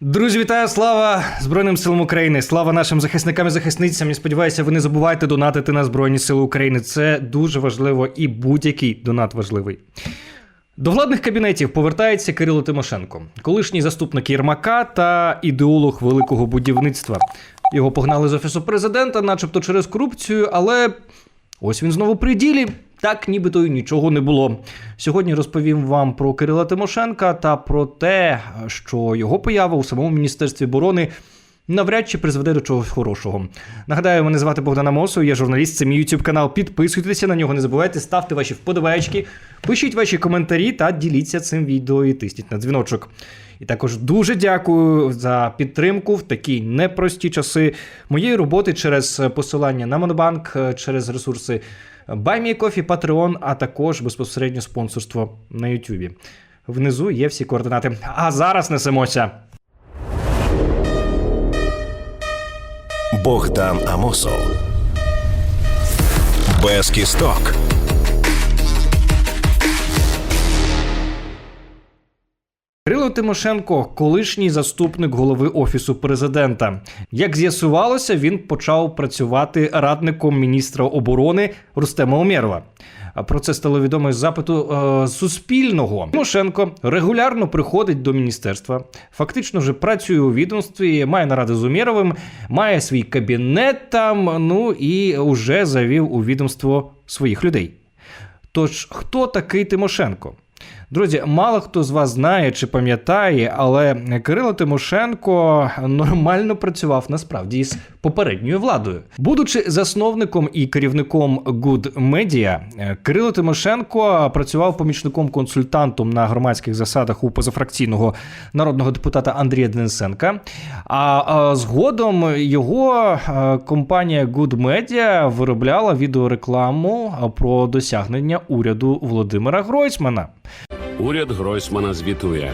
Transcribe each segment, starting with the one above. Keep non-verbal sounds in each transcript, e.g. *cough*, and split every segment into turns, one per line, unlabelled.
Друзі, вітаю! Слава Збройним силам України! Слава нашим захисникам і захисницям! І сподіваюся, ви не забувайте донатити на Збройні Сили України. Це дуже важливо і будь-який донат важливий. До владних кабінетів повертається Кирило Тимошенко, колишній заступник Єрмака та ідеолог великого будівництва. Його погнали з офісу президента, начебто через корупцію, але ось він знову при ділі. Так, нібито й нічого не було. Сьогодні розповім вам про Кирила Тимошенка та про те, що його поява у самому міністерстві оборони навряд чи призведе до чогось хорошого. Нагадаю, мене звати Богдана Мосов, я журналіст, це мій YouTube канал. Підписуйтеся на нього, не забувайте, ставте ваші вподобайки, пишіть ваші коментарі та діліться цим відео і тисніть на дзвіночок. І також дуже дякую за підтримку в такі непрості часи моєї роботи через посилання на Монобанк, через ресурси BuyMeCoffee, Patreon, а також безпосередньо спонсорство на YouTube. Внизу є всі координати. А зараз несемося.
Богдан Амосов. Без кісток.
Кирило Тимошенко, колишній заступник голови офісу президента. Як з'ясувалося, він почав працювати радником міністра оборони Рустема Умєрова. Про це стало відомо з запиту е, Суспільного. Тимошенко регулярно приходить до міністерства, фактично вже працює у відомстві, має наради з Умєровим, має свій кабінет там. Ну і вже завів у відомство своїх людей. Тож, хто такий Тимошенко? Друзі, мало хто з вас знає чи пам'ятає, але Кирило Тимошенко нормально працював насправді із попередньою владою. Будучи засновником і керівником Good Media, Кирило Тимошенко працював помічником-консультантом на громадських засадах у позафракційного народного депутата Андрія Денисенка. А, згодом його компанія Good Media виробляла відеорекламу про досягнення уряду Володимира Гройсмана.
Уряд Гройсмана звітує.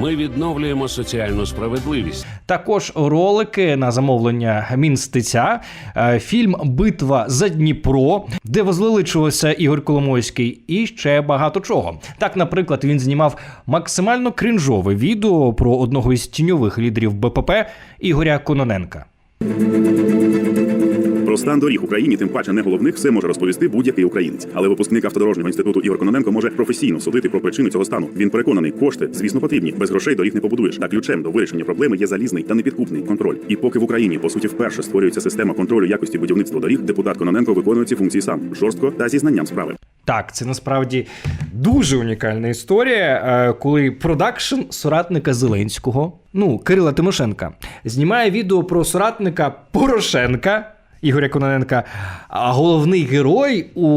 Ми відновлюємо соціальну справедливість.
Також ролики на замовлення Мінстиця, е, фільм Битва за Дніпро, де возлеличувався Ігор Коломойський, і ще багато чого. Так, наприклад, він знімав максимально крінжове відео про одного із тіньових лідерів БПП Ігоря Кононенка.
Про стан доріг Україні, тим паче не головних, все може розповісти будь-який українець. Але випускник автодорожнього інституту Ігор Кононенко може професійно судити про причини цього стану. Він переконаний, кошти, звісно, потрібні. Без грошей доріг не побудуєш. Та ключем до вирішення проблеми є залізний та непідкупний контроль. І поки в Україні по суті вперше створюється система контролю якості будівництва доріг, депутат Кононенко виконує ці функції сам жорстко та зі знанням справи.
Так, це насправді дуже унікальна історія, е, коли продакшн соратника Зеленського, ну Кирила Тимошенка, знімає відео про соратника Порошенка. Ігоря Кононенка, а головний герой у,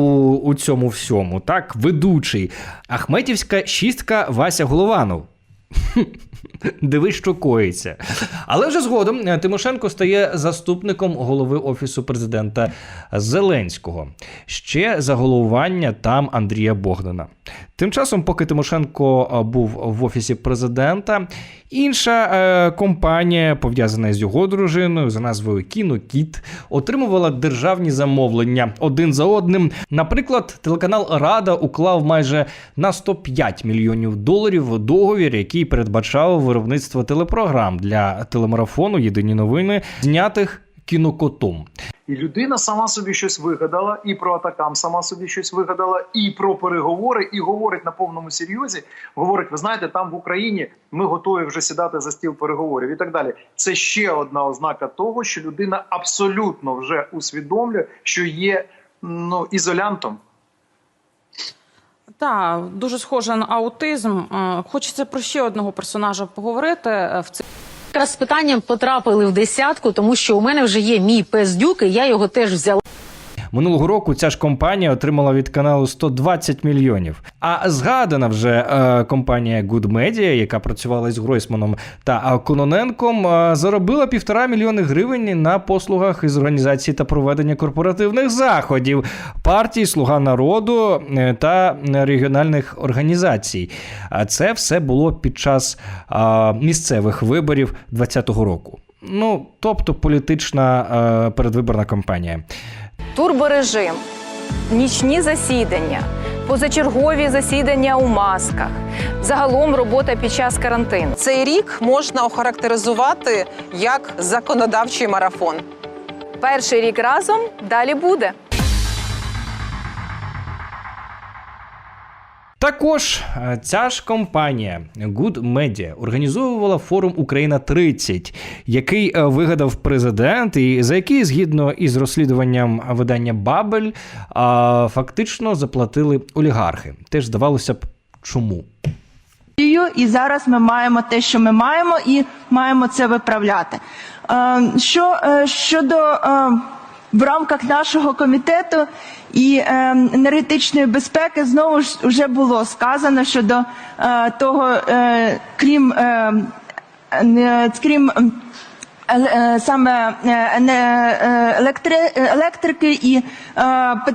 у цьому всьому, так, ведучий Ахметівська шістка Вася Голованов. *laughs* Дивись, що коїться. Але вже згодом е, Тимошенко стає заступником голови офісу президента Зеленського. Ще за головування там Андрія Богдана. Тим часом, поки Тимошенко був в офісі президента, інша е, компанія, пов'язана з його дружиною за назвою Кінокіт, отримувала державні замовлення один за одним. Наприклад, телеканал Рада уклав майже на 105 мільйонів доларів договір, який передбачав виробництво телепрограм для телемарафону Єдині новини, знятих кінокотом.
І людина сама собі щось вигадала, і про атакам сама собі щось вигадала, і про переговори, і говорить на повному серйозі. Говорить, ви знаєте, там в Україні ми готові вже сідати за стіл переговорів і так далі. Це ще одна ознака того, що людина абсолютно вже усвідомлює, що є ну ізолянтом.
Так, дуже схоже на аутизм. Е, Хочеться про ще одного персонажа поговорити. Е, В цей
якраз з питанням потрапили в десятку, тому що у мене вже є мій пес Дюк, і я його теж взяла.
Минулого року ця ж компанія отримала від каналу 120 мільйонів. А згадана вже е, компанія Good Media, яка працювала з Гройсманом та Кононенком, е, заробила півтора мільйони гривень на послугах із організації та проведення корпоративних заходів партії Слуга народу е, та регіональних організацій. А це все було під час е, місцевих виборів 2020 року. Ну, тобто політична е, передвиборна кампанія.
Турборежим, нічні засідання, позачергові засідання у масках, загалом робота під час карантину.
Цей рік можна охарактеризувати як законодавчий марафон.
Перший рік разом далі буде.
Також е, ця ж компанія Good Media організовувала форум Україна 30, який е, вигадав президент, і за який, згідно із розслідуванням видання Бабель, фактично заплатили олігархи. Теж здавалося б, чому?
і зараз ми маємо те, що ми маємо, і маємо це виправляти. Е, Що щодо в рамках нашого комітету і е, енергетичної безпеки, знову ж вже було сказано щодо того, крім крім. ем, саме електрики і е,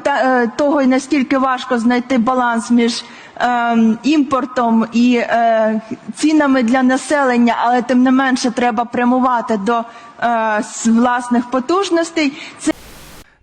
е, того, наскільки важко знайти баланс між е, імпортом і е, цінами для населення, але тим не менше треба прямувати до власних потужностей. Це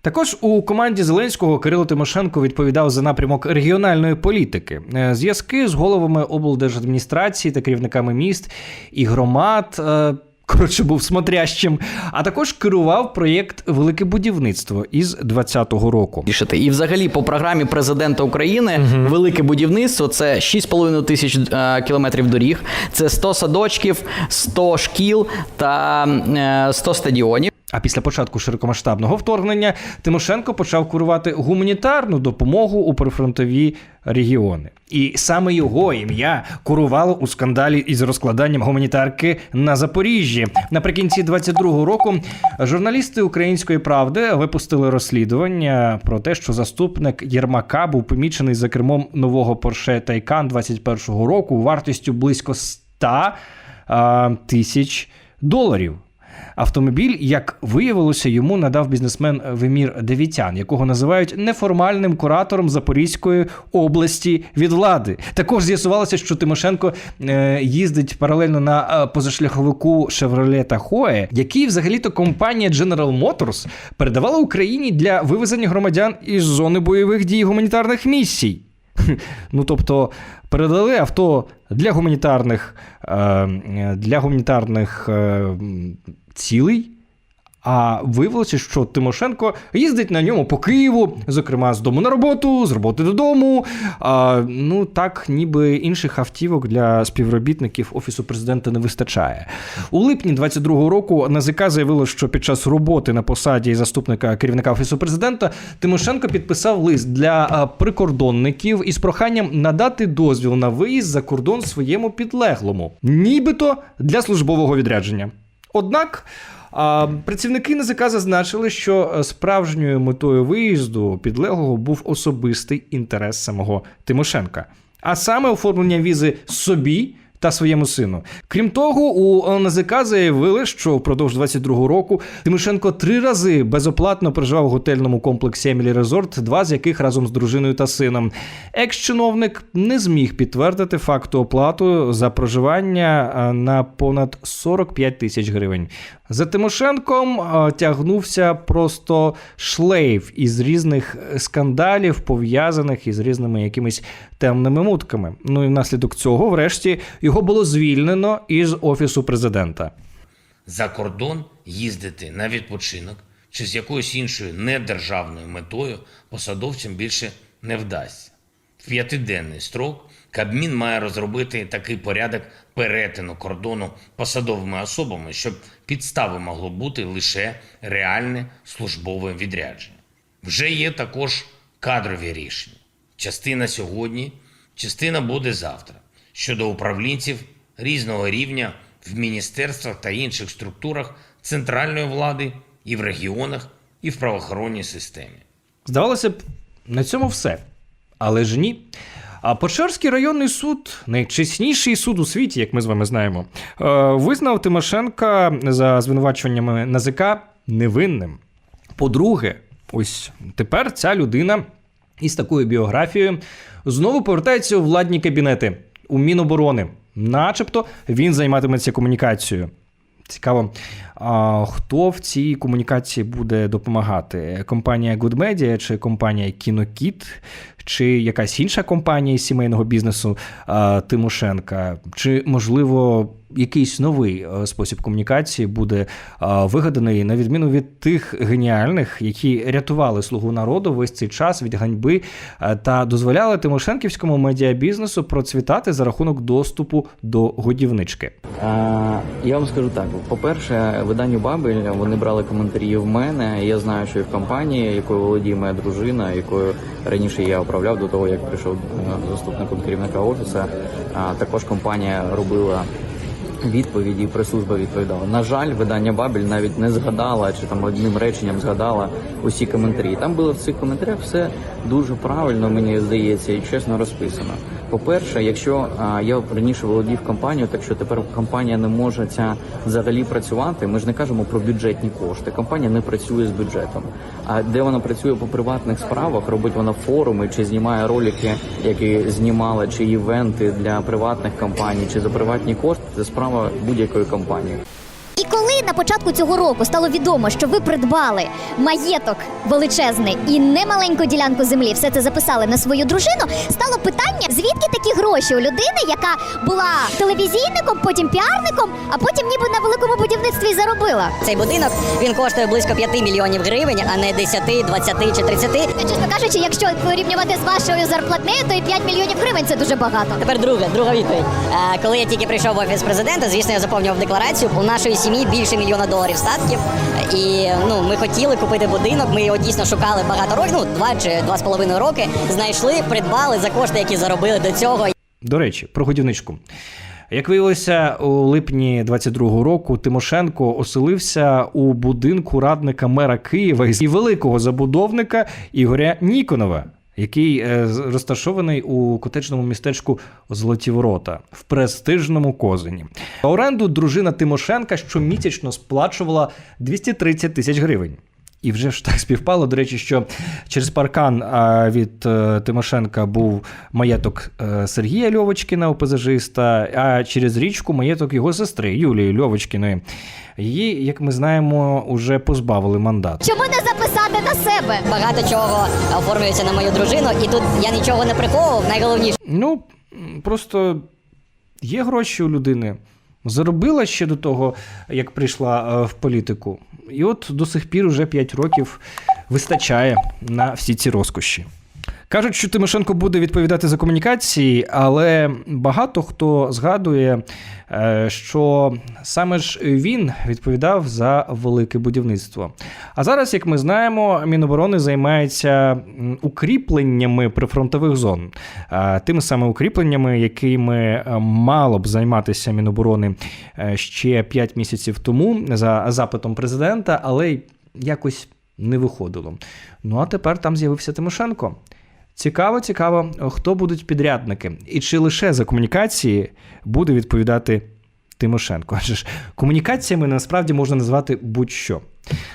Також у команді Зеленського Кирило Тимошенко відповідав за напрямок регіональної політики. Е, Зв'язки з головами облдержадміністрації та керівниками міст і громад. е, Коротше, був смотрящим, а також керував проєкт Велике будівництво із 2020 року.
І взагалі по програмі президента України велике будівництво це 6,5 тисяч е, кілометрів доріг, це 100 садочків, 100 шкіл та е, 100 стадіонів.
А після початку широкомасштабного вторгнення Тимошенко почав курувати гуманітарну допомогу у прифронтові регіони. І саме його ім'я курувало у скандалі із розкладанням гуманітарки на Запоріжжі. Наприкінці 22-го року журналісти Української правди випустили розслідування про те, що заступник Єрмака був помічений за кермом нового Porsche Taycan 21-го року вартістю близько 100 а, тисяч доларів. Автомобіль, як виявилося, йому надав бізнесмен Вимір Девітян, якого називають неформальним куратором Запорізької області від влади. Також з'ясувалося, що Тимошенко е, їздить паралельно на е, позашляховику Chevrolet Tahoe, який взагалі-то компанія General Motors передавала Україні для вивезення громадян із зони бойових дій гуманітарних місій. Ну, тобто, передали авто для гуманітарних, е, для гуманітарних м, цілей. А виявилося, що Тимошенко їздить на ньому по Києву, зокрема з дому на роботу, з роботи додому. А, ну так, ніби інших автівок для співробітників офісу президента не вистачає. У липні 22-го року НАЗК заявило, що під час роботи на посаді заступника керівника офісу президента Тимошенко підписав лист для прикордонників із проханням надати дозвіл на виїзд за кордон своєму підлеглому, нібито для службового відрядження. Однак. Працівники НЗК зазначили, що е, справжньою метою виїзду підлеглого був особистий інтерес самого Тимошенка, а саме оформлення візи собі. Та своєму сину. Крім того, у НЗК заявили, що впродовж 22-го року Тимошенко три рази безоплатно проживав у готельному комплексі Емілі Резорт, два з яких разом з дружиною та сином. Екс-чиновник не зміг підтвердити факту оплату за проживання е, на понад 45 тисяч гривень. За Тимошенком е, тягнувся просто шлейф із різних скандалів, пов'язаних із різними якимись темними мутками. Ну і внаслідок цього, врешті, його було звільнено із офісу президента.
за кордон їздити на відпочинок чи з якоюсь іншою недержавною метою посадовцям більше не вдасться. П'ятиденний строк Кабмін має розробити такий порядок перетину кордону посадовими особами, щоб підстави могло бути лише реальне службове відрядження. Вже є також кадрові рішення. Частина сьогодні, частина буде завтра. Щодо управлінців різного рівня в міністерствах та інших структурах центральної влади і в регіонах, і в правоохоронній системі.
Здавалося б, на цьому все. Але ж ні. А Печерський районний суд, найчесніший суд у світі, як ми з вами знаємо, е, визнав Тимошенка за звинувачуваннями НАЗК невинним. По-друге, ось тепер ця людина із такою біографією знову повертається у владні кабінети у Міноборони. Начебто він займатиметься комунікацією. Цікаво, а, хто в цій комунікації буде допомагати? Компанія Good Media чи компанія Кінокіт, чи якась інша компанія із сімейного бізнесу Тимошенка, чи можливо якийсь новий е, спосіб комунікації буде вигаданий на відміну від тих геніальних, які рятували слугу народу весь цей час від ганьби е, та дозволяли Тимошенківському медіабізнесу процвітати за рахунок доступу до годівнички.
А, я вам скажу так: по-перше, виданню Бабель вони брали коментарі в мене. Я знаю, що і в компанії, якою володіє моя дружина, якою раніше я управляв до того, як прийшов е, заступником керівника офісу. А, також компанія робила. Відповіді і прес-служба відповідала. На жаль, видання Бабель навіть не згадала чи там одним реченням згадала усі коментарі. Там було в цих коментарях все дуже правильно, мені здається, і чесно розписано. По-перше, якщо я раніше володів компанією, так що тепер компанія не може ця взагалі працювати. Ми ж не кажемо про бюджетні кошти. Компанія не працює з бюджетом. А де вона працює по приватних справах, робить вона форуми чи знімає ролики, які знімала, чи івенти для приватних компаній, чи за приватні кошти, це справа будь-якої компанії.
На початку цього року стало відомо, що ви придбали маєток величезний і немаленьку ділянку землі, все це записали на свою дружину, стало питання, звідки такі гроші у людини, яка була телевізійником, потім піарником, а потім ніби на великому будівництві заробила.
Цей будинок він коштує близько 5 мільйонів гривень, а не 10, 20 чи 30.
Чесно кажучи, якщо порівнювати з вашою зарплатнею, то і 5 мільйонів гривень це дуже багато.
Тепер друга, друга відповідь. Е, коли я тільки прийшов в офіс президента, звісно, я заповнював декларацію. У нашої сім'ї більше мільйона доларів статків. І ну ми хотіли купити будинок. Ми його дійсно шукали багато років. Ну два чи два з половиною роки. Знайшли, придбали за кошти, які заробили до цього.
До речі, про годівничку. Як виявилося, у липні 22-го року Тимошенко оселився у будинку радника мера Києва і великого забудовника Ігоря Ніконова, який е, розташований у котечному містечку Золоті Ворота в престижному Козині. Оренду дружина Тимошенка щомісячно сплачувала 230 тисяч гривень. І вже ж так співпало. До речі, що через паркан від е, Тимошенка був маєток е, Сергія Льовочкіна, ОПЗЖиста, а через річку маєток його сестри Юлії Льовочкіної. Її, як ми знаємо, уже позбавили мандату.
Чому не записати на себе?
Багато чого оформлюється на мою дружину, і тут я нічого не приховував. Найголовніше.
Ну, просто є гроші у людини. Заробила ще до того, як прийшла е, в політику. І от до сих пір уже 5 років вистачає на всі ці розкоші. Кажуть, що Тимошенко буде відповідати за комунікації, але багато хто згадує, е, що саме ж він відповідав за велике будівництво. А зараз, як ми знаємо, Міноборони займається укріпленнями прифронтових зон, тими саме укріпленнями, якими е, мало б займатися Міноборони е, ще 5 місяців тому за запитом президента, але якось не виходило. Ну а тепер там з'явився Тимошенко. Цікаво, цікаво, хто будуть підрядники, і чи лише за комунікації буде відповідати Тимошенко. Адже ж комунікаціями насправді можна назвати будь-що.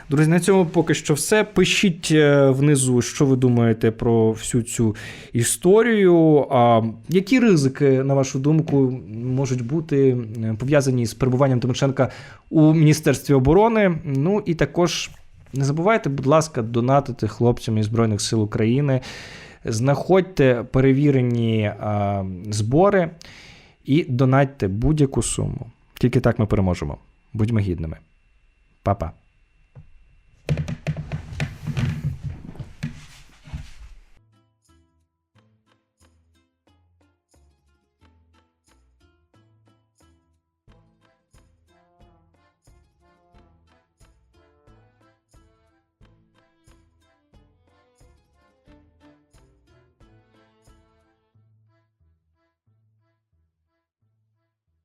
Друзі, на цьому поки що все. Пишіть е, внизу, що ви думаєте про всю цю історію. А які ризики, на вашу думку, можуть бути е, пов'язані з перебуванням Тимошенка у Міністерстві оборони? Ну і також не забувайте, будь ласка, донатити хлопцям із Збройних сил України. Знаходьте перевірені а, збори і донатьте будь-яку суму. Тільки так ми переможемо. Будьмо гідними. Па-па.